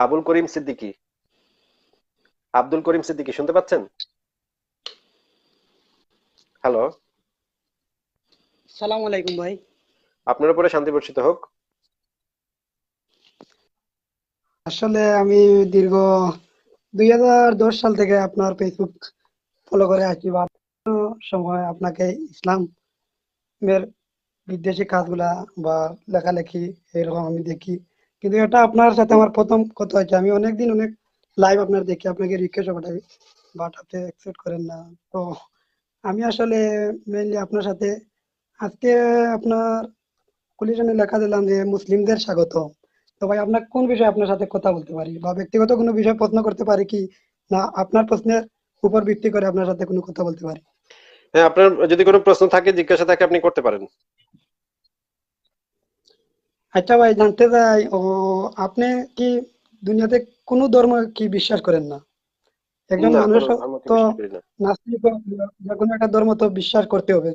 আবুল করিম সিদ্দিকী। আব্দুল করিম সিদ্দিকী শুনতে পাচ্ছেন? হ্যালো। সালাম আলাইকুম ভাই। আপনার উপরে শান্তি বর্ষিত হোক। আসলে আমি দীর্ঘ দুই হাজার দশ সাল থেকে আপনার ফেসবুক ফলো করে আসছি বা সময় আপনাকে ইসলামের বিদ্বেষী কাজগুলা বা লেখালেখি এরকম আমি দেখি। কিন্তু এটা আপনার সাথে আমার প্রথম কথা হচ্ছে আমি অনেকদিন অনেক লাইভ আপনার দেখি, আপনাকে রিকোয়েস্ট পাঠাই বাট আপনি অ্যাকসেপ্ট করেন না। তো আমি আসলে মেইনলি আপনার সাথে আজকে আপনার কুলিশনে লেখা দিলাম যে মুসলিমদের স্বাগত তো ভাই, আপনার কোন বিষয়ে আপনার সাথে কথা বলতে পারি? বা ব্যক্তিগত কোনো বিষয় প্রশ্ন করতে পারি কি? না, আপনার প্রশ্নের উপর ভিত্তি করে আপনার সাথে কোনো কথা বলতে পারি। হ্যাঁ আপনার যদি কোনো প্রশ্ন থাকে, জিজ্ঞাসা থাকে, আপনি করতে পারেন। আচ্ছা ভাই জানতে চাই ও আপনি কি দুনিয়াতে কোনো ধর্ম কি বিশ্বাস করেন না? একজন মানুষ তো নাস্তিক যে কোনো একটা ধর্ম তো বিশ্বাস করতে হবে।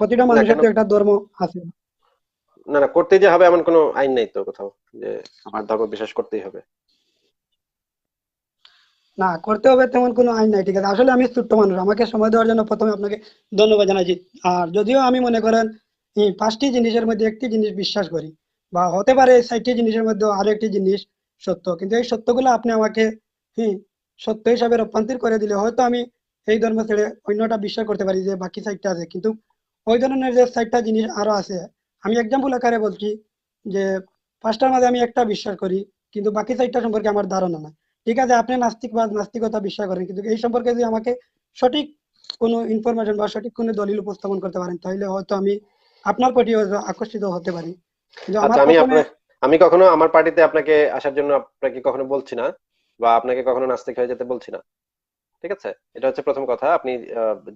প্রতিটা মানুষের তো একটা ধর্ম আছে। না না করতে যে হবে এমন কোনো আইন নেই তো কোথাও যে আমার ধর্ম বিশ্বাস করতেই হবে। না করতে হবে তেমন কোনো আইন নাই ঠিক আছে। আসলে আমি ছোট্ট মানুষ আমাকে সময় দেওয়ার জন্য প্রথমে আপনাকে ধন্যবাদ জানাচ্ছি। আর যদিও আমি মনে করেন এই পাঁচটি জিনিসের মধ্যে একটি জিনিস বিশ্বাস করি বা হতে পারে এই চারটি জিনিসের মধ্যে আরও একটি জিনিস সত্য। কিন্তু এই সত্যগুলো আপনি আমাকে হ্যাঁ সত্য হিসাবে রূপান্তর করে দিলে হয়তো আমি এই ধর্ম ছেড়ে অন্যটা বিশ্বাস করতে পারি যে বাকি সাইডটা আছে। কিন্তু ওই ধরনের যে চারটা জিনিস আরও আছে, আমি এক্সাম্পল আকারে বলছি যে পাঁচটার মধ্যে আমি একটা বিশ্বাস করি, কিন্তু বাকি চারটা সম্পর্কে আমার ধারণা নাই। ঠিক আছে, আপনি নাস্তিক বা নাস্তিকতা বিশ্বাস করেন, কিন্তু এই সম্পর্কে যদি আমাকে সঠিক কোনো ইনফরমেশন বা সঠিক কোনো দলিল উপস্থাপন করতে পারেন, তাহলে হয়তো আমি আপনার প্রতি আকর্ষিত হতে পারি। আচ্ছা আমি আপনার আমি কখনো আমার পার্টিতে আপনাকে আসার জন্য আপনাকে কখনো বলছি না বা আপনাকে কখনো নাস্তিক হয়ে যেতে বলছি না। ঠিক আছে? এটা হচ্ছে প্রথম কথা। আপনি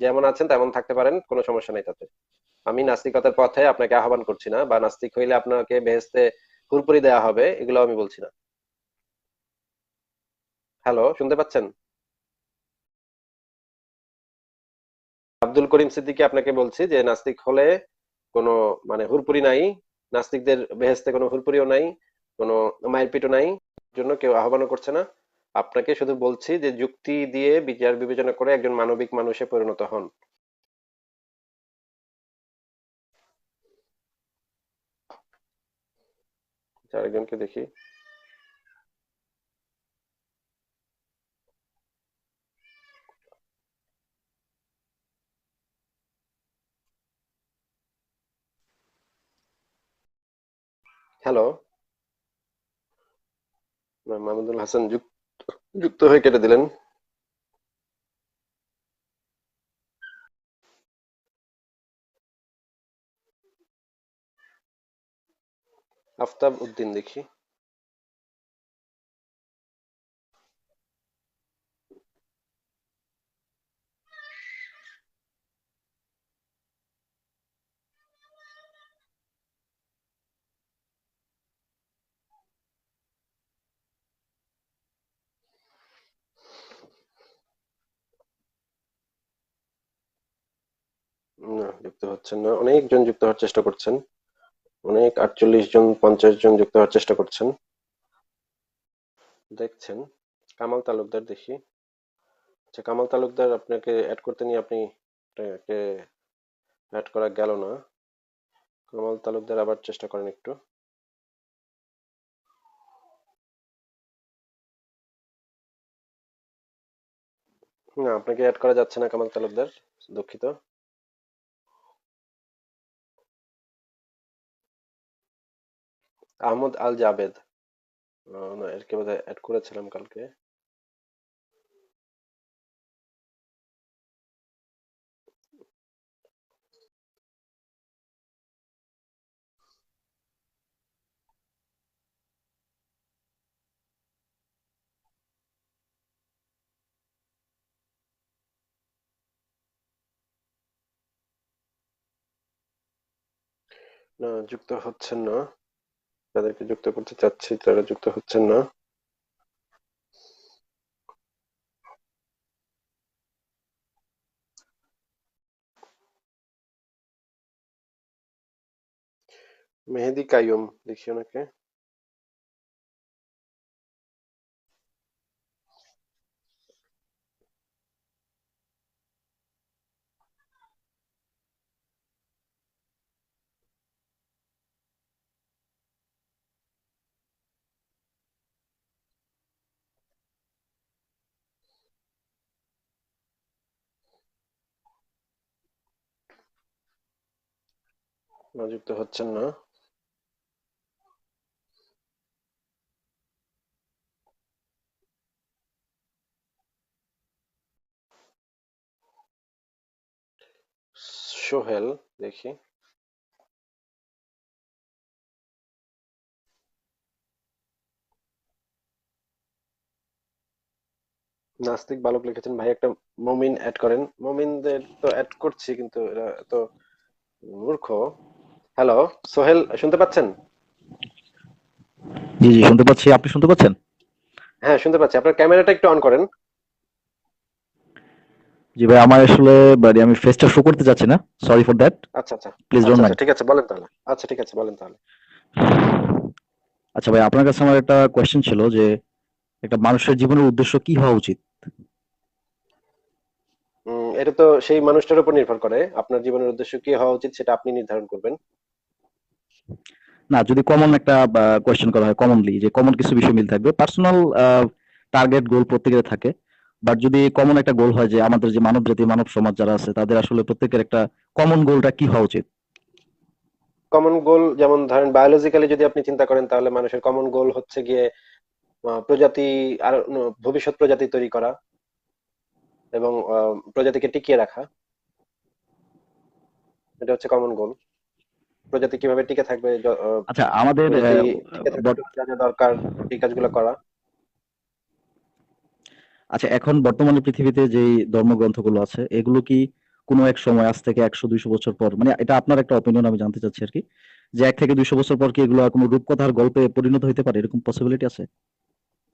যেমন আছেন তেমন থাকতে পারেন কোনো সমস্যা নেই তাতে। আমি নাস্তিকতার পথে আপনাকে আহ্বান করছি না বা নাস্তিক হইলে আপনাকে বেহেশতে হুরপুরি দেয়া হবে এগুলো আমি বলছি না। হ্যালো শুনতে পাচ্ছেন? আব্দুল করিম সিদ্দিকী আপনাকে বলছি যে নাস্তিক হলে কোনো মানে হুরপুরি নাই নাস্তিকদের বেহেস্তে কোনো হুলপুরিও নাই কোনো মায়ের পিটও নাই জন্য কেউ আহ্বানও করছে না। আপনাকে শুধু বলছি যে যুক্তি দিয়ে বিচার বিবেচনা করে একজন মানবিক মানুষে পরিণত হন। আচ্ছা, আরেকজনকে দেখি। হ্যালো। মাহমুদুল হাসান যুক্ত যুক্ত হয়ে কেটে দিলেন। আফতাব উদ্দিন দেখি না যুক্ত হচ্ছেন না। অনেকজন যুক্ত হওয়ার চেষ্টা করছেন। অনেক আটচল্লিশ জন, পঞ্চাশ জন যুক্ত হওয়ার চেষ্টা করছেন। দেখছেন, কামাল তালুকদার দেখি। আচ্ছা কামাল তালুকদার, আপনাকে অ্যাড করতে নিয়ে আপনি অ্যাড করা গেল না। কামাল তালুকদার আবার চেষ্টা করেন একটু। না, আপনাকে অ্যাড করা যাচ্ছে না কামাল তালুকদার, দুঃখিত। আহমদ আল জাবেদ। আহ, না এরকে বোধহয় অ্যাড করেছিলাম কালকে। না যুক্ত হচ্ছেন না। যাদেরকে যুক্ত করতে চাচ্ছি তারা যুক্ত হচ্ছেন না। মেহেদি কাইম দেখি ওনাকে। যুক্ত হচ্ছেন না। সোহেল, দেখি। নাস্তিক বালক লিখেছেন, ভাই, একটা মমিন অ্যাড করেন। মমিনদের তো অ্যাড করছি, কিন্তু এরা তো মূর্খ। হ্যালো সোহেল শুনতে পাচ্ছেন? জি জি শুনতে পাচ্ছি। আপনি শুনতে পাচ্ছেন? হ্যাঁ শুনতে পাচ্ছি। আপনার ক্যামেরাটা একটু অন করেন। জি ভাই আমার আসলে মানে আমি ফেসটা শো করতে চাচ্ছি না। সরি ফর দ্যাট আচ্ছা আচ্ছা। প্লিজ আচ্ছা ডোন্ট আচ্ছা মাইন্ড ঠিক আছে বলেন তাহলে। আচ্ছা ঠিক আছে বলেন তাহলে। আচ্ছা ভাই আপনার কাছে আমার একটা কোয়েশ্চেন ছিল যে একটা মানুষের জীবনের উদ্দেশ্য কি হওয়া উচিত? এটা তো সেই মানুষটার উপর নির্ভর করে। আপনার জীবনের উদ্দেশ্য কি হওয়া উচিত সেটা আপনি নির্ধারণ করবেন। না, যদি কমন একটা কোয়েশ্চেন করা হয় কমনলি যে কমন কিছু বিষয় মিল থাকবে। পার্সোনাল টার্গেট গোল প্রত্যেকের থাকে। বাট যদি কমন একটা গোল হয় যে আমাদের যে মানব জাতি মানব সমাজ যারা আছে, তাদের আসলে প্রত্যেকের একটা কমন গোলটা কি হওয়া উচিত? কমন গোল যেমন ধরেন বায়োলজিক্যালি যদি আপনি চিন্তা করেন, তাহলে মানুষের কমন গোল হচ্ছে গিয়ে প্রজাতি আর ভবিষ্যৎ প্রজাতি তৈরি করা এবং প্রজাতিকে টিকিয়ে রাখা। এটা হচ্ছে কমন গোল প্রজাতি কীভাবে টিকে থাকবে আচ্ছা আমাদের যা যা দরকার এই কাজগুলো করা। আচ্ছা এখন বর্তমানে পৃথিবীতে যেই ধর্মগ্রন্থগুলো আছে এগুলো কি কোনো এক সময় আজ থেকে একশো দুইশো বছর পর মানে এটা আপনার একটা অপিনিয়ন আমি জানতে চাচ্ছি আর কি যে এক থেকে দুইশো বছর পর কি এগুলো কোনো রূপকথার গল্পে পরিণত হতে পারে? এরকম পসিবিলিটি আছে?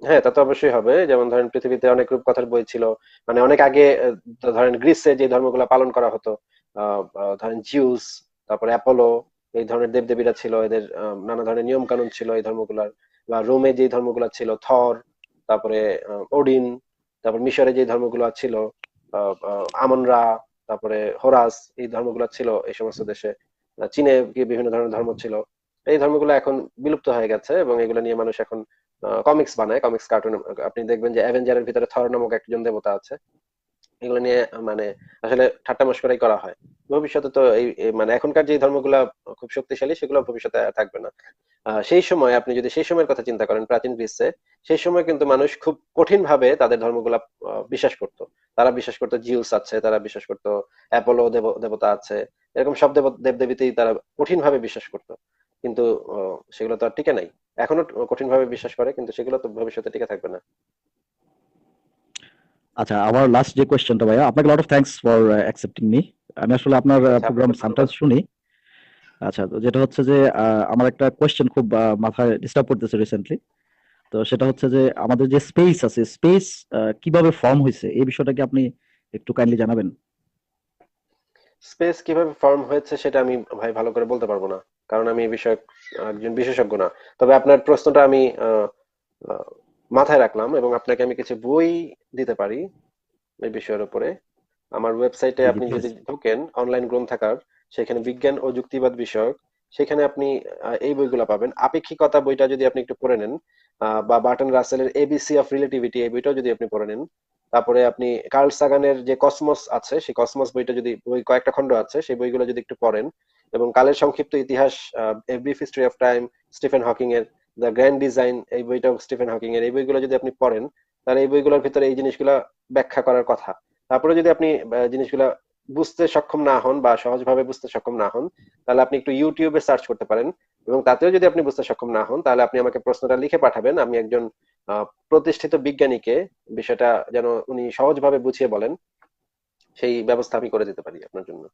হ্যাঁ তা তো অবশ্যই হবে। যেমন ধরেন পৃথিবীতে অনেক রূপকথার বই ছিল। মানে অনেক আগে ধরেন গ্রিসে যে ধর্মগুলো পালন করা হতো ধরেন জিউস তারপরে অ্যাপোলো এই ধরনের দেবদেবীরা ছিল, এদের নানা ধরনের নিয়ম কানুন ছিল এই ধর্মগুলার, বা রোমে যে ধর্মগুলা ছিল, থর, তারপরে ওডিন, তারপর মিশরে যে ধর্মগুলো ছিল আমনরা, তারপরে হোরাস, এই ধর্মগুলো ছিল এই সমস্ত দেশে। চীনে বিভিন্ন ধরনের ধর্ম ছিল। এই ধর্মগুলো এখন বিলুপ্ত হয়ে গেছে এবং এগুলো নিয়ে মানুষ এখন কমিক্স বানায় কমিক্স কার্টুন আপনি দেখবেন যে অ্যাভেঞ্জারের ভিতরে থর নামক একজন দেবতা আছে। এগুলো নিয়ে মানে আসলে ঠাট্টা মশকরাই করা হয়। ভবিষ্যতে তো এই মানে এখনকার যে ধর্মগুলা খুব শক্তিশালী, সেগুলো ভবিষ্যতে থাকবে না। সেই সময়, আপনি যদি সেই সময়ের কথা চিন্তা করেন, প্রাচীন গ্রীসে, সেই সময় কিন্তু মানুষ খুব কঠিন ভাবে তাদের ধর্মগুলা বিশ্বাস করত। তারা বিশ্বাস করতো জিউস আছে, তারা বিশ্বাস করতো অ্যাপোলো দেব, দেবতা আছে। এরকম সব দেব, দেবদেবীতেই তারা কঠিন ভাবে বিশ্বাস করতো। কিন্তু সেগুলো তো আর টিকে নাই। এখনও কঠিন ভাবে বিশ্বাস করে, কিন্তু সেগুলো তো ভবিষ্যতে টিকে থাকবে না। আচ্ছা আমার লাস্ট যে কোয়েশ্চেনটা ভাইয়া আপনাকে lot of thanks for accepting me আমি আসলে আপনার আচ্ছা, প্রোগ্রাম সামটাইমস শুনি। আচ্ছা তো যেটা হচ্ছে যে আমার একটা কোয়েশ্চেন খুব মাথায় ডিস্টার্ব করতেছে রিসেন্টলি তো সেটা হচ্ছে যে আমাদের যে স্পেস আছে স্পেস কীভাবে ফর্ম হয়েছে এই বিষয়টা কি আপনি একটু কাইন্ডলি জানাবেন? স্পেস কীভাবে ফর্ম হয়েছে সেটা আমি ভাই ভালো করে বলতে পারব না। কারণ আমি এই বিষয়ে একজন বিশেষজ্ঞ না। তবে আপনার প্রশ্নটা আমি মাথায় রাখলাম এবং আপনাকে আমি কিছু বই দিতে পারি এই বিষয়ের উপরে। আমার ওয়েবসাইটে আপনি যদি ঢোকেন অনলাইন গ্রন্থাগার সেখানে বিজ্ঞান ও যুক্তিবাদ বিষয়ক সেখানে আপনি এই বইগুলো পাবেন। আপেক্ষিকতা বইটা যদি আপনি একটু পড়ে নেন বা বার্টন রাসেলের এবিসি অফ রিলেটিভিটি এই বইটাও যদি আপনি পড়ে নেন তারপরে আপনি কার্ল সাগানের যে কসমস আছে সেই কসমস বইটা যদি বই কয়েকটা খণ্ড আছে সেই বইগুলো যদি একটু পড়েন এবং কালের সংক্ষিপ্ত ইতিহাস brief history of time Stephen Hawking এর দ্য গ্র্যান্ড ডিজাইন এই বইটা স্টিফেন হকিং এর এই বইগুলো যদি আপনি পড়েন, তাহলে এই বইগুলোর ভিতরে এই জিনিসগুলা ব্যাখ্যা করার কথা। তারপরে যদি আপনি জিনিসগুলা বুঝতে সক্ষম না হন বা সহজভাবে বুঝতে সক্ষম না হন, তাহলে আপনি একটু ইউটিউবে সার্চ করতে পারেন। এবং তাতেও যদি আপনি বুঝতে সক্ষম না হন, তাহলে আপনি আমাকে প্রশ্নটা লিখে পাঠাবেন। আমি একজন প্রতিষ্ঠিত বিজ্ঞানীকে বিষয়টা যেন উনি সহজভাবে বুঝিয়ে বলেন, সেই ব্যবস্থা আমি করে দিতে পারি আপনার জন্য।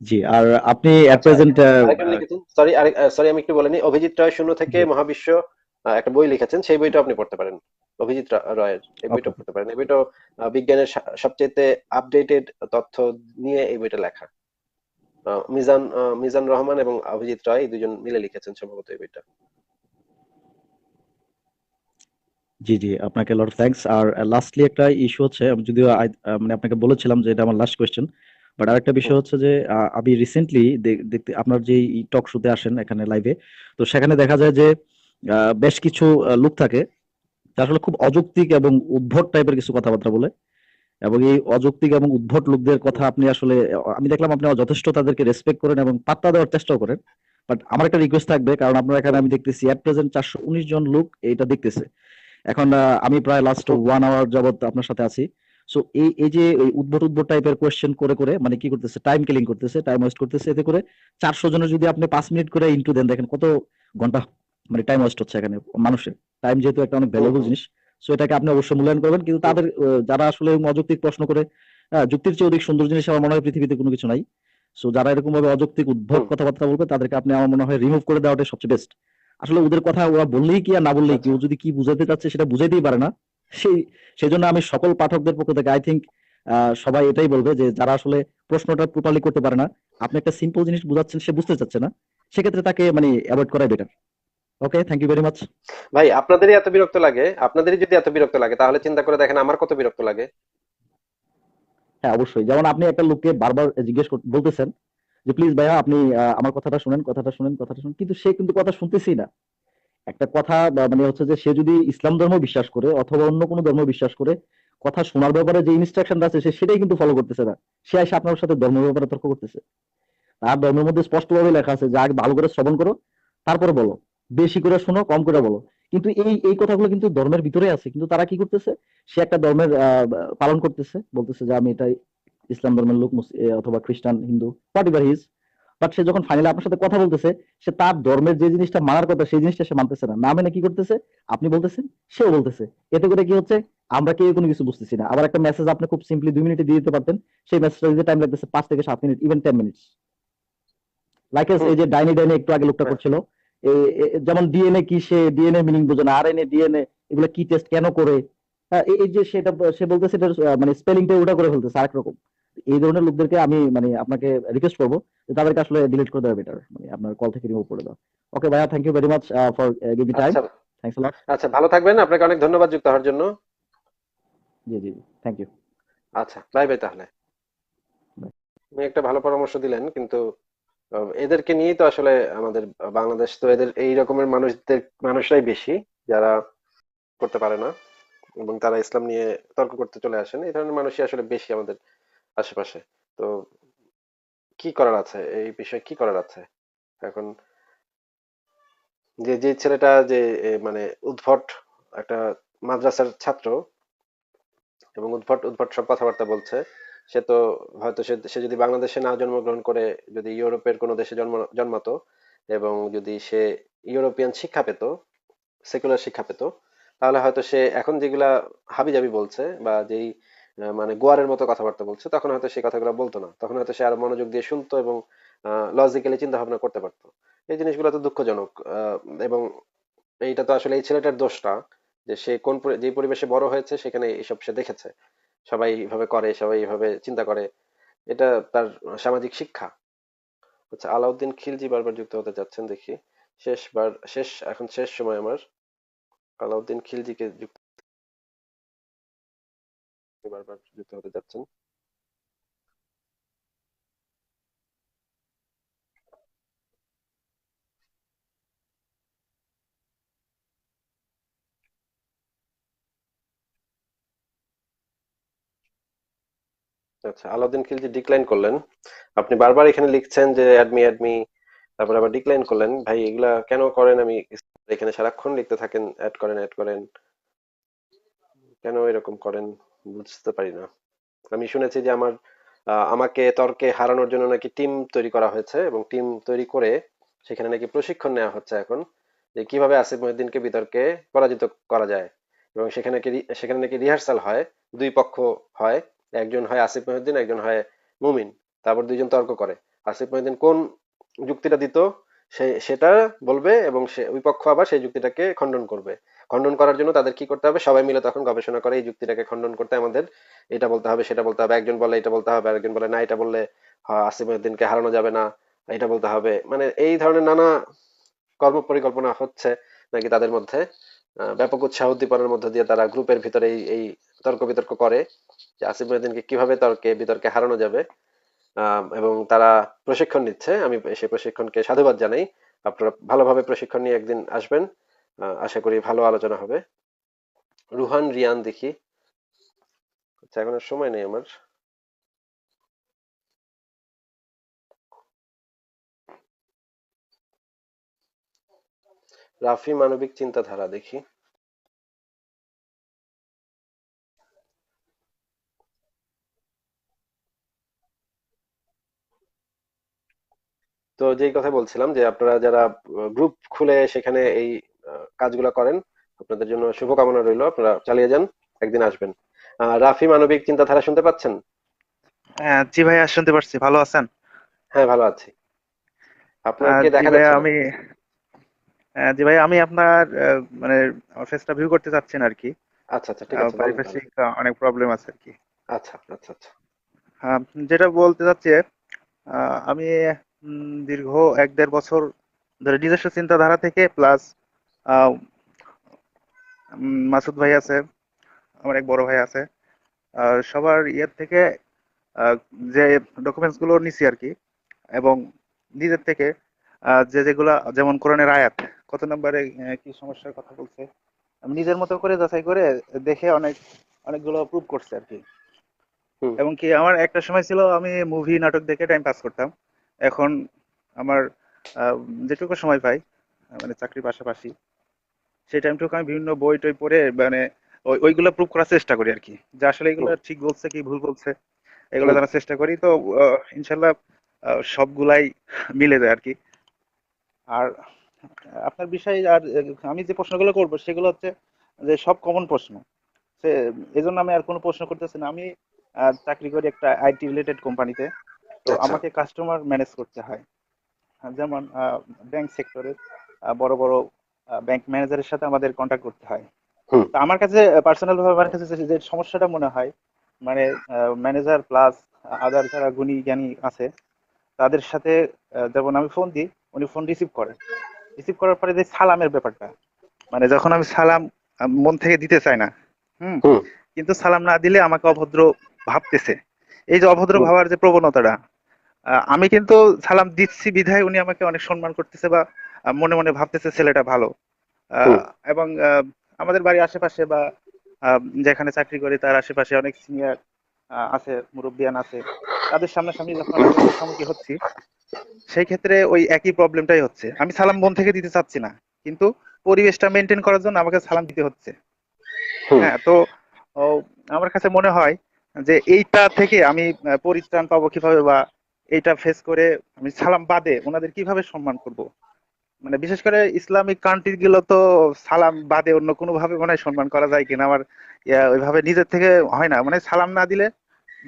জি আর আপনি এট প্রেজেন্ট সরি সরি আমি একটু বলে নিই। অভিজিৎ রায় শূন্য থেকে মহাবিশ্ব একটা বই লিখেছেন। সেই বইটা আপনি পড়তে পারেন। অভিজিৎ রয়ের এই বইটা পড়তে পারেন। এই বইটা বিজ্ঞানের সবচেয়ে আপডেটেড তথ্য নিয়ে এই বইটা লেখা। মিজান মিজান রহমান এবং অভিজিৎ রায় এই দুজন মিলে লিখেছেন সম্ভবত এই বইটা। জি জি আপনাকে লট থ্যাঙ্কস আর লাস্টলি একটা ইস্যু হচ্ছে আমি যদিও মানে আপনাকে বলেছিলাম যে এটা আমার লাস্ট কোয়েশ্চেন বাট আরেকটা বিষয় হচ্ছে যে আমি রিসেন্টলি দেখতে আপনার যে টক শোতে আসেন এখানে লাইভে তো সেখানে দেখা যায় যে বেশ কিছু লোক থাকে। আসলে খুব অযৌক্তিক এবং উদ্ভট টাইপের কিছু কথাবার্তা বলে। এবং এই অযৌক্তিক এবং উদ্ভট লোকদের কথা আপনি আসলে আমি দেখলাম আপনি যথেষ্ট তাদেরকে রেসপেক্ট করেন এবং পাত্তা দেওয়ার চেষ্টাও করেন। বাট আমার একটা রিকোয়েস্ট থাকবে কারণ আপনার এখানে আমি দেখতেছি অ্যাট প্রেজেন্ট চারশো উনিশ জন লোক এটা দেখতেছে। এখন আমি প্রায় লাস্ট ওয়ান আওয়ার যাবত আপনার সাথে আছি। সো এই এই যে উদ্ভট উদ্ভট টাইপের কোয়েশ্চেন করে করে মানে কি করতেছে? টাইম কিলিং করতেছে টাইম ওয়েস্ট করতেছে এতে করে চারশো জনের যদি আপনি পাঁচ মিনিট করে ইন্টু দেন দেখেন কত ঘণ্টা মানে টাইম ওয়েস্ট হচ্ছে এখানে মানুষের। টাইম যেহেতু একটা অনেক ভ্যালুয়েবল জিনিস সো এটাকে আপনি অবশ্যই মূল্যায়ন করবেন কিন্তু তাদের যারা আসলে অযৌক্তিক প্রশ্ন করে যুক্তির চেয়ে অধিক সুন্দর জিনিস আমার মনে হয় পৃথিবীতে কোনো কিছু নাই। সো যারা এরকম ভাবে অযৌক্তিক উদ্ভব কথাবার্তা বলবে তাদেরকে আপনি আমার মনে হয় রিমুভ করে দেওয়াটাই সবচেয়ে বেস্ট আসলে ওদের কথা ওরা বললেই কি আর না বললেই কি? ও যদি কি বুঝাতে চাচ্ছে সেটা বুঝাইতেই পারে না। সেই সেই জন্য আমি সকল পাঠকদের পক্ষ থেকে আই থিঙ্ক সবাই এটাই বলবে যে যারা আসলে প্রশ্নটা প্রপারলি করতে পারে না আপনি একটা সিম্পল জিনিস বুঝাচ্ছেন সে বুঝতে চাচ্ছে না সেক্ষেত্রে তাকে মানে অ্যাভয়েড করাই better okay thank you very much ভাই আপনাদেরই এত বিরক্ত লাগে আপনাদেরই যদি এত বিরক্ত লাগে তাহলে চিন্তা করে দেখেন আমার কত বিরক্ত লাগে। হ্যাঁ অবশ্যই। যেমন আপনি একটা লোককে বারবার জিজ্ঞেস বলতেছেন যে প্লিজ ভাইয়া আপনি আমার কথাটা শুনেন কথাটা শুনেন কথাটা শুনেন। কিন্তু সে কিন্তু কথা শুনতেছেই না। একটা কথা মানে হচ্ছে যে সে যদি ইসলাম ধর্ম বিশ্বাস করে অথবা অন্য কোনো ধর্ম বিশ্বাস করে, কথা শোনার ব্যাপারে যে ইনস্ট্রাকশন আছে সে সেটাই কিন্তু ফলো করতেছে না। সে এসে আপনার সাথে ধর্মের ব্যাপারে তর্ক করতেছে। তার ধর্মের মধ্যে স্পষ্টভাবে লেখা আছে যে আগে ভালো করে শ্রবণ করো, তারপরে বলো। বেশি করে শোনো, কম করে বলো। কিন্তু এই এই কথাগুলো কিন্তু ধর্মের ভিতরে আছে। কিন্তু তারা কি করতেছে? সে একটা ধর্মের পালন করতেছে। বলতেছে যে আমি এটাই ইসলাম ধর্মের লোক অথবা খ্রিস্টান, Hindu whatever his but সে যখন ফাইনালি আপনার সাথে কথা বলতেছে সে তার ধর্মের যে জিনিসটা মানার কথা সেই জিনিসটা সে মানতেছে না। না মেনে কি করতেছে? আপনি বলতেছেন সেও বলতেছে। এতে করে কি হচ্ছে? আমরা কেউ কোনো কিছু বুঝতেছি না। আবার একটা মেসেজ আপনি খুব সিম্পলি দুই মিনিটে দিয়ে দিতে পারতেন সেই মেসেজটা দিতে টাইম লাগতেছে পাঁচ থেকে সাত minute even ten minutes like. এই যে ডাইনি ডাইনি একটু আগে লোকটা। করছিল যেমন ডিএনএ কি সে ডিএনএ মিনিং বোঝে না আর এনএ ডিএনএ এগুলো কি টেস্ট কেন করে? হ্যাঁ, এই যে সেটা সে বলতেছে মানে স্পেলিংটা ওটা করে ফেলতেছে আরেক রকম। এই ধরনের লোকদেরকে আমি মানে আপনাকে রিকোয়েস্ট করব যে তাদেরকে আসলে ডিলিট করে দেওয়া বেটার মানে আপনার কল থেকে রিমুভ করে দাও। ওকে ভাইয়া thank you very much for give time thanks lot আচ্ছা। ভালো থাকবেন। আপনাকে অনেক ধন্যবাদ যুক্ত হওয়ার জন্য। জি জি থ্যাংক ইউ আচ্ছা বাই বাই তাহলে. আপনি একটা ভালো পরামর্শ দিলেন কিন্তু এদেরকে নিয়েই তো আসলে আমাদের বাংলাদেশ তো এদের এই রকমের মানুষদের মানুষরাই বেশি যারা করতে পারে না এবং তারা ইসলাম নিয়ে তর্ক করতে চলে আসেন। এই ধরনের মানুষই আসলে বেশি আমাদের আশেপাশে। তো কি করার আছে? এই বিষয়ে কি করার আছে? এখন যে যে ছেলেটা যে মানে উদ্ভট একটা মাদ্রাসার ছাত্র এবং উদ্ভট উদ্ভট সব কথাবার্তা বলছে, সে তো হয়তো সে যদি বাংলাদেশে না জন্মগ্রহণ করে, যদি ইউরোপের কোনো দেশে জন্ম, জন্মাতো এবং যদি সে ইউরোপিয়ান শিক্ষা পেত সেকুলার শিক্ষা পেত, তাহলে হয়তো সে এখন যেগুলা হাবিজাবি বলছে বা যেই মানে গোয়ারের মতো কথাবার্তা বলছে, তখন হয়তো সেই কথাগুলো বলতো না। তখন হয়তো সে আরও মনোযোগ দিয়ে শুনতো এবং লজিক্যালি চিন্তা ভাবনা করতে পারতো। এই জিনিসগুলো তো দুঃখজনক এবং এইটা তো আসলে এই ছেলেটার দোষটা যে সে কোন যে পরিবেশে বড় হয়েছে সেখানে এসব সে দেখেছে। সবাই এইভাবে করে, সবাই এইভাবে চিন্তা করে। এটা তার সামাজিক শিক্ষা। আচ্ছা আলাউদ্দিন খিলজি বারবার যুক্ত হতে যাচ্ছেন দেখি। শেষবার, শেষ, এখন শেষ সময় আমার। আলাউদ্দিন খিলজিকে যুক্ত বারবার যুক্ত হতে যাচ্ছেন। আচ্ছা আলাউদ্দিন খিলজি ডিক্লাইন করলেন। আপনি বারবার এখানে লিখছেন যে অ্যাডমি অ্যাডমি তারপর আবার ডিক্লাইন করলেন। ভাই, এগুলা কেন করেন? আমি এখানে সারাক্ষণ লিখতে থাকেন অ্যাড করেন অ্যাড করেন। কেন এরকম করেন বুঝতে পারি না। আমি শুনেছি যে আমার আমাকে তর্কে হারানোর জন্য নাকি টিম তৈরি করা হয়েছে এবং টিম তৈরি করে সেখানে নাকি প্রশিক্ষণ নেওয়া হচ্ছে এখন যে কীভাবে আসিফ মহিউদ্দিনকে বিতর্কে পরাজিত করা যায় এবং সেখানে সেখানে নাকি রিহার্সাল হয়, দুই পক্ষ হয়, একজন হয় আসিফ মহিউদ্দিন, একজন হয় মুমিন, তারপর দুইজন তর্ক করে। আসিফ মহিউদ্দিন কোন যুক্তিটা দিত? সে সেটা বলবে এবং সে ওই পক্ষ আবার সেই যুক্তিটাকে খণ্ডন করবে। খণ্ডন করার জন্য তাদের কি করতে হবে? সবাই মিলে তখন গবেষণা করে এই যুক্তিটাকে খণ্ডন করতে আমাদের এটা বলতে হবে সেটা বলতে হবে একজন বলে এটা বলতে হবে আরেকজন বলে না এটা বললে আহ, আসিফ হারানো যাবে না এটা বলতে হবে। মানে এই ধরনের নানা কর্ম পরিকল্পনা হচ্ছে নাকি তাদের মধ্যে। ব্যাপক উৎসাহ উদ্দীপনার মধ্য দিয়ে তারা গ্রুপের ভিতরে এই তর্ক বিতর্ক করে যে আসিফ মহিউদ্দিনকে কীভাবে তর্কে বিতর্কে হারানো যাবে। এবং তারা প্রশিক্ষণ নিচ্ছে। আমি সেই প্রশিক্ষণকে সাধুবাদ জানাই। আপনারা ভালোভাবে প্রশিক্ষণ নিয়ে একদিন আসবেন। আশা করি ভালো আলোচনা হবে। রুহান, রিয়ান দেখি। আচ্ছা এখন সময় নেই আমার। রাফি মানবিক চিন্তাধারা দেখি। তো যেই কথা বলছিলাম যে আপনারা যারা গ্রুপ খুলে সেখানে এই কাজগুলো করেন আপনাদের জন্য শুভকামনা রইল। আপনারা চালিয়ে যান একদিন আসবেন। রাফি মানবিক চিন্তাধারা শুনতে পাচ্ছেন? হ্যাঁ জি ভাইয়া শুনতে পারছি। ভালো আছেন? হ্যাঁ ভালো আছি। আপনার আহ, কি জি দেখা যাচ্ছে? আমি আহ, জি ভাইয়া আমি আপনার মানে আমার ফেসটা ভিউ করতে চাচ্ছি না আর কি। আচ্ছা আচ্ছা ঠিক আছে পারিপার্শ্বিক অনেক প্রবলেম আছে আর কি। আচ্ছা আচ্ছা আচ্ছা। যেটা বলতে চাচ্ছি আমি দীর্ঘ এক দেড় বছর ধরে নিজস্ব চিন্তাধারা থেকে প্লাস মাসুদ ভাই আছে আমার এক বড় ভাই আছে। সবার ইয়ের থেকে যে ডকুমেন্টসগুলো নিছি আর কি এবং নিজের থেকে আহ, যে যেগুলা যেমন কোরআনের আয়াত কত নম্বরে কি সমস্যার কথা বলছে আমি নিজের মতো করে যাচাই করে দেখে অনেক অনেকগুলো প্রুভ করছে আর কি। এবং কি আমার একটা সময় ছিল আমি মুভি নাটক দেখে টাইম পাস করতাম। এখন আমার যেটুকু সময় পাই মানে চাকরির পাশাপাশি সেই টাইমটুকু আমি বিভিন্ন বই টই পড়ে মানে ওই ওইগুলো প্রুভ করার চেষ্টা করি আর কি যে আসলে এগুলো ঠিক বলছে কি ভুল বলছে এগুলো। জানার চেষ্টা করি। তো ইনশাল্লাহ সবগুলাই মিলে যায় আর কি আর আপনার বিষয়ে আর আমি যে প্রশ্নগুলো করব সেগুলো হচ্ছে যে সব কমন প্রশ্ন। সে এই জন্য আমি আর কোনো প্রশ্ন করতেছি না। আমি চাকরি করি একটা আইটি রিলেটেড কোম্পানিতে তো আচ্ছা। আমাকে কাস্টমার ম্যানেজ করতে হয় আহ, যেমন ব্যাংক সেক্টরে বড় বড় ব্যাংক ম্যানেজারের সাথে আমাদের কন্ট্যাক্ট করতে হয়। তো আমার কাছে পার্সোনাল ভাবে আমার কাছে যে- সমস্যাটা মনে হয় মানে ম্যানেজার প্লাস আদার যারা গুণী জ্ঞানী আছে তাদের সাথে যেমন আমি ফোন দিই উনি ফোন রিসিভ করে রিসিভ করার পরে যে সালামের ব্যাপারটা মানে যখন আমি সালাম মন থেকে দিতে চাই না হুম। কিন্তু সালাম না দিলে আমাকে অভদ্র ভাবতেছে এই যে অভদ্র ভাবার যে প্রবণতাটা আমি কিন্তু সালাম দিচ্ছি বিধায় উনি আমাকে অনেক সম্মান করতেছে বা মনে মনে ভাবতেছে ছেলেটা ভালো। এবং আমাদের বাড়ির আশেপাশে বা যেখানে চাকরি করি তার আশেপাশে অনেক সিনিয়র আছে মুরব্বিয়ান আছে। তাদের সামনাসামনি যখন মুখোমুখি হচ্ছি সেই ক্ষেত্রে ওই একই প্রবলেমটাই হচ্ছে। আমি সালাম মন থেকে দিতে চাচ্ছি না কিন্তু পরিবেশটা মেনটেন করার জন্য আমাকে সালাম দিতে হচ্ছে। হ্যাঁ তো আমার কাছে মনে হয় যে এইটা থেকে আমি পরিত্রাণ পাবো কীভাবে বা এইটা ফেস করে আমি সালাম বাদে ওনাদের কীভাবে সম্মান করব? মানে বিশেষ করে ইসলামিক কান্ট্রি গুলো তো সালাম বাদে অন্য কোনো ভাবে মনে সম্মান করা যায় কিনা? আমার ওইভাবে নিজের থেকে হয় না। মানে সালাম না দিলে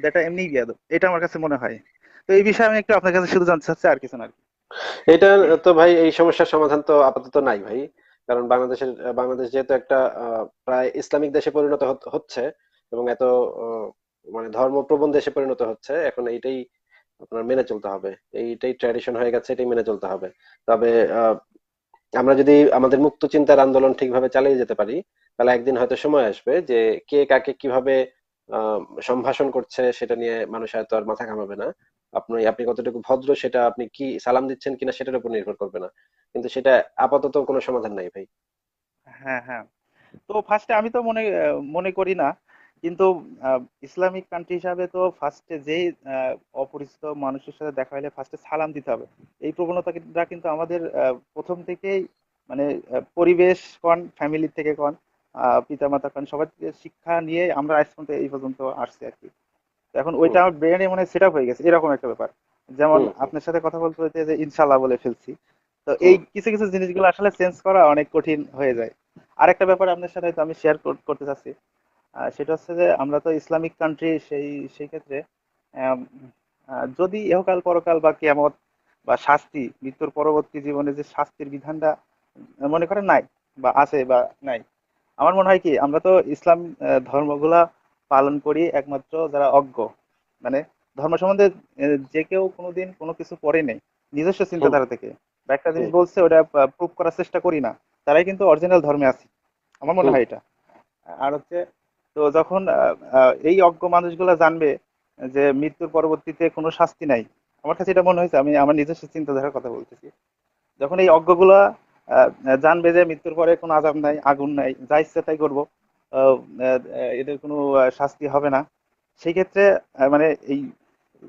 এটা এমনি বিয়াদব। এটা আমার কাছে মনে হয়। তো এই বিষয়ে আমি একটু আপনার কাছে শুধু জানতে চাচ্ছি, আর কিছু না এটা তো ভাই, এই সমস্যার সমাধান তো আপাতত নাই ভাই। কারণ বাংলাদেশের, বাংলাদেশ যেহেতু একটা প্রায় ইসলামিক দেশে পরিণত হচ্ছে এবং এত মানে ধর্মপ্রবণ দেশে পরিণত হচ্ছে, এখন এইটাই আপনার মেনে চলতে হবে। এইটাই ট্র্যাডিশন হয়ে গেছে, এটাই মেনে চলতে হবে। তবে আমরা যদি আমাদের মুক্ত চিন্তার আন্দোলন ঠিকভাবে চালিয়ে যেতে পারি, তাহলে একদিন হয়তো সময় আসবে যে কে কাকে কীভাবে সম্ভাষণ করছে সেটা নিয়ে মানুষ হয়তো আর মাথা ঘামাবে না। আপনি আপনি কতটুকু ভদ্র সেটা আপনি কি সালাম দিচ্ছেন কিনা সেটার উপর নির্ভর করবে না। কিন্তু সেটা আপাতত কোনো সমাধান নাই ভাই। হ্যাঁ হ্যাঁ। তো ফার্স্টে আমি তো মনে মনে করি না কিন্তু ইসলামিক কান্ট্রি হিসাবে তো ফার্স্টে যেই অপরিচিত মানুষের সাথে দেখা হলে ফার্স্টে সালাম দিতে হবে। এই প্রবণতাটা কিন্তু আমাদের প্রথম থেকেই মানে পরিবেশ কন ফ্যামিলি থেকে কন পিতা মাতা কন সবার থেকে শিক্ষা নিয়ে আমরা আজ পর্যন্ত এই পর্যন্ত আসছি আর কি। এখন ওইটা আমার ব্রেনে মানে সেট আপ হয়ে গেছে এরকম একটা ব্যাপার। যেমন। আপনার সাথে কথা বলতে বলতে যে ইনশাল্লাহ বলে ফেলছি। তো এই কিছু কিছু জিনিসগুলো আসলে চেঞ্জ করা অনেক কঠিন হয়ে যায়। আরেকটা ব্যাপার আপনার সাথে হয়তো আমি শেয়ার করতে চাচ্ছি। সেটা হচ্ছে যে আমরা তো ইসলামিক কান্ট্রি সেই সেই ক্ষেত্রে যদি ইহকাল পরকাল বা কিয়ামত বা শাস্তি মৃত্যুর পরবর্তী জীবনে যে শাস্তির বিধানটা মনে করেন নাই বা আছে বা নাই আমার মনে হয় কি আমরা তো ইসলাম ধর্মগুলা পালন করি একমাত্র যারা অজ্ঞ। মানে ধর্ম সম্বন্ধে যে কেউ কোনোদিন কোনো কিছু পড়ে নেই নিজস্ব চিন্তাধারা থেকে। বা একটা জিনিস বলছে ওটা প্রুভ করার চেষ্টা করি না তারাই কিন্তু অরিজিনাল ধর্মে আছে। আমার মনে হয় এটা। আর হচ্ছে তো যখন এই অজ্ঞ মানুষগুলা জানবে যে মৃত্যুর পরবর্তীতে কোনো শাস্তি নাই, আমার কাছে এটা মনে হয়েছে, আমি আমার নিজস্ব চিন্তাধারার কথা বলতেছি। যখন এই অজ্ঞগুলা জানবে যে মৃত্যুর পরে কোনো আযাব নাই, আগুন নাই, যা ইচ্ছে তাই করব এদের কোনো শাস্তি হবে না। সেই ক্ষেত্রে মানে এই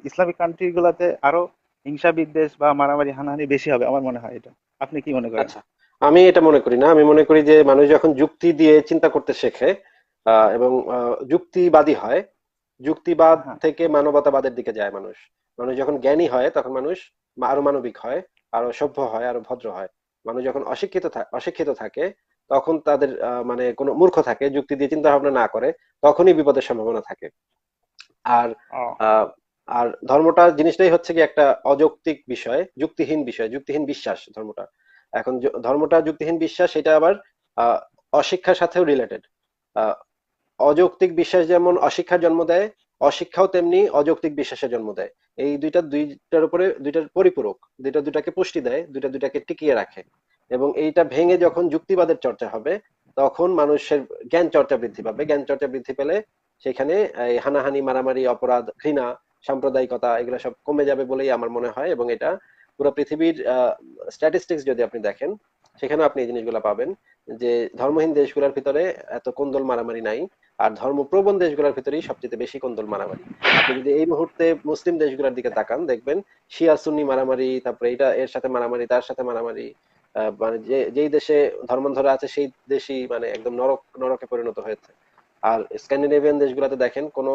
ইসলামিক কান্ট্রি গুলাতে আরও হিংসা, বিদ্বেষ বা মারামারি, হানাহানি বেশি হবে, আমার মনে হয় এটা। আপনি কি মনে করেন? আচ্ছা আমি এটা মনে করি না। আমি মনে করি যে মানুষ যখন যুক্তি দিয়ে চিন্তা করতে শেখে এবং যুক্তিবাদী হয়। যুক্তিবাদ হ্যাঁ। থেকে মানবতাবাদের দিকে যায় মানুষ। মানুষ যখন জ্ঞানী হয় তখন মানুষ আরও মানবিক হয় আরও সভ্য হয় আরও ভদ্র হয়। মানুষ যখন অশিক্ষিত অশিক্ষিত থাকে তখন তাদের মানে কোনো মূর্খ থাকে যুক্তি দিয়ে চিন্তা ভাবনা না করে তখনই বিপদের সম্ভাবনা থাকে। আর আহ, আর ধর্মটা জিনিসটাই হচ্ছে কি একটা অযৌক্তিক বিষয় যুক্তিহীন বিষয় যুক্তিহীন বিশ্বাস ধর্মটা। এখন ধর্মটা যুক্তিহীন বিশ্বাস সেটা আবার আহ, অশিক্ষার সাথেও রিলেটেড অযৌক্তিক বিশ্বাস যেমন অশিক্ষার জন্ম দেয়, অশিক্ষাও তেমনি অযৌক্তিক বিশ্বাসের জন্ম দেয়। এই দুইটা দুইটার উপরে দুইটার পরিপূরক, দুইটা দুটাকে পুষ্টি দেয়, দুইটা দুটাকে টিকিয়ে রাখে। এবং এইটা ভেঙে যখন যুক্তিবাদের চর্চা হবে, তখন মানুষের জ্ঞান চর্চা বৃদ্ধি পাবে। জ্ঞান চর্চা বৃদ্ধি পেলে সেখানে এই হানাহানি, মারামারি, অপরাধ, ঘৃণা, সাম্প্রদায়িকতা, এগুলো সব কমে যাবে বলেই আমার মনে হয় এবং এটা পুরো পৃথিবীর স্ট্যাটিস্টিক্স যদি আপনি দেখেন সেখানে আপনি এই জিনিসগুলো পাবেন যে ধর্মহীন দেশগুলোর ভিতরে এত কোন্দল মারামারি নাই, আর ধর্মপ্রবণ দেশগুলোর ভিতরেই সবচেয়ে বেশি কোন্দল মারামারি। যদি এই মুহূর্তে মুসলিম দেশগুলোর দিকে তাকান, দেখবেন শিয়া, সুন্নি মারামারি, তারপরে এটা এর সাথে মারামারি, তার সাথে মারামারি মানে যে, যেই দেশে ধর্মান্ধরা আছে, সেই দেশই মানে একদম নরক, নরকে পরিণত হয়েছে। আর স্ক্যান্ডিনেভিয়ান দেশগুলোতে দেখেন, কোনো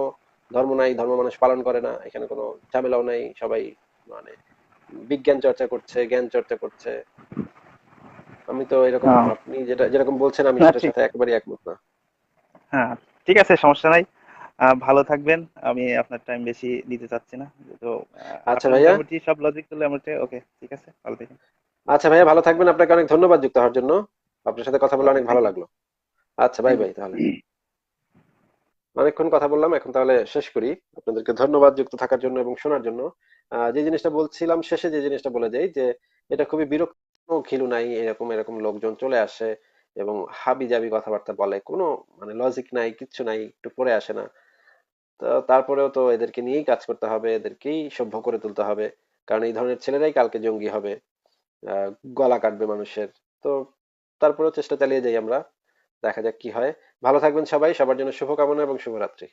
ধর্ম নাই, ধর্ম মানুষ পালন করে না, এখানে কোনো ঝামেলাও নাই, সবাই মানে বিজ্ঞান চর্চা করছে জ্ঞান চর্চা করছে। আমি তো এরকম হ্যাঁ। আপনি যেটা যেরকম বলছেন আমি সেটার সাথে একেবারেই একমত না। হ্যাঁ ঠিক আছে সমস্যা নাই। ভালো থাকবেন। আমি আপনার টাইম বেশি নিতে চাচ্ছি না। তো আচ্ছা ভাইয়া। মোটামুটি সব লজিক তুলে আমার ওকে ঠিক আছে ভালো থাকেন আচ্ছা ভাইয়া ভালো থাকবেন। আপনাকে অনেক ধন্যবাদ যুক্ত হওয়ার জন্য। আপনার সাথে কথা বলে অনেক ভালো লাগল। আচ্ছা বাই বাই তাহলে। অনেকক্ষণ কথা বললাম, এখন তাহলে শেষ করি। আপনাদেরকে ধন্যবাদ যুক্ত থাকার জন্য এবং শোনার জন্য। যে জিনিসটা বলছিলাম শেষে যে জিনিসটা বলে যাই যে এটা খুবই বিরক্ত ঘিলু নাই, এরকম এরকম লোকজন চলে আসে এবং হাবি জাবি কথাবার্তা বলে। কোনো মানে লজিক নাই, কিচ্ছু নাই, একটু পরে আসে না। তো তারপরেও তো এদেরকে নিয়েই কাজ করতে হবে, এদেরকেই সভ্য করে তুলতে হবে, কারণ এই ধরনের ছেলেরাই কালকে জঙ্গি হবে গলা কাটবে মানুষের। তো তারপরেও চেষ্টা চালিয়ে যাই আমরা। দেখা যাক কি হয়। ভালো থাকবেন সবাই সবার জন্য শুভকামনা এবং শুভরাত্রি।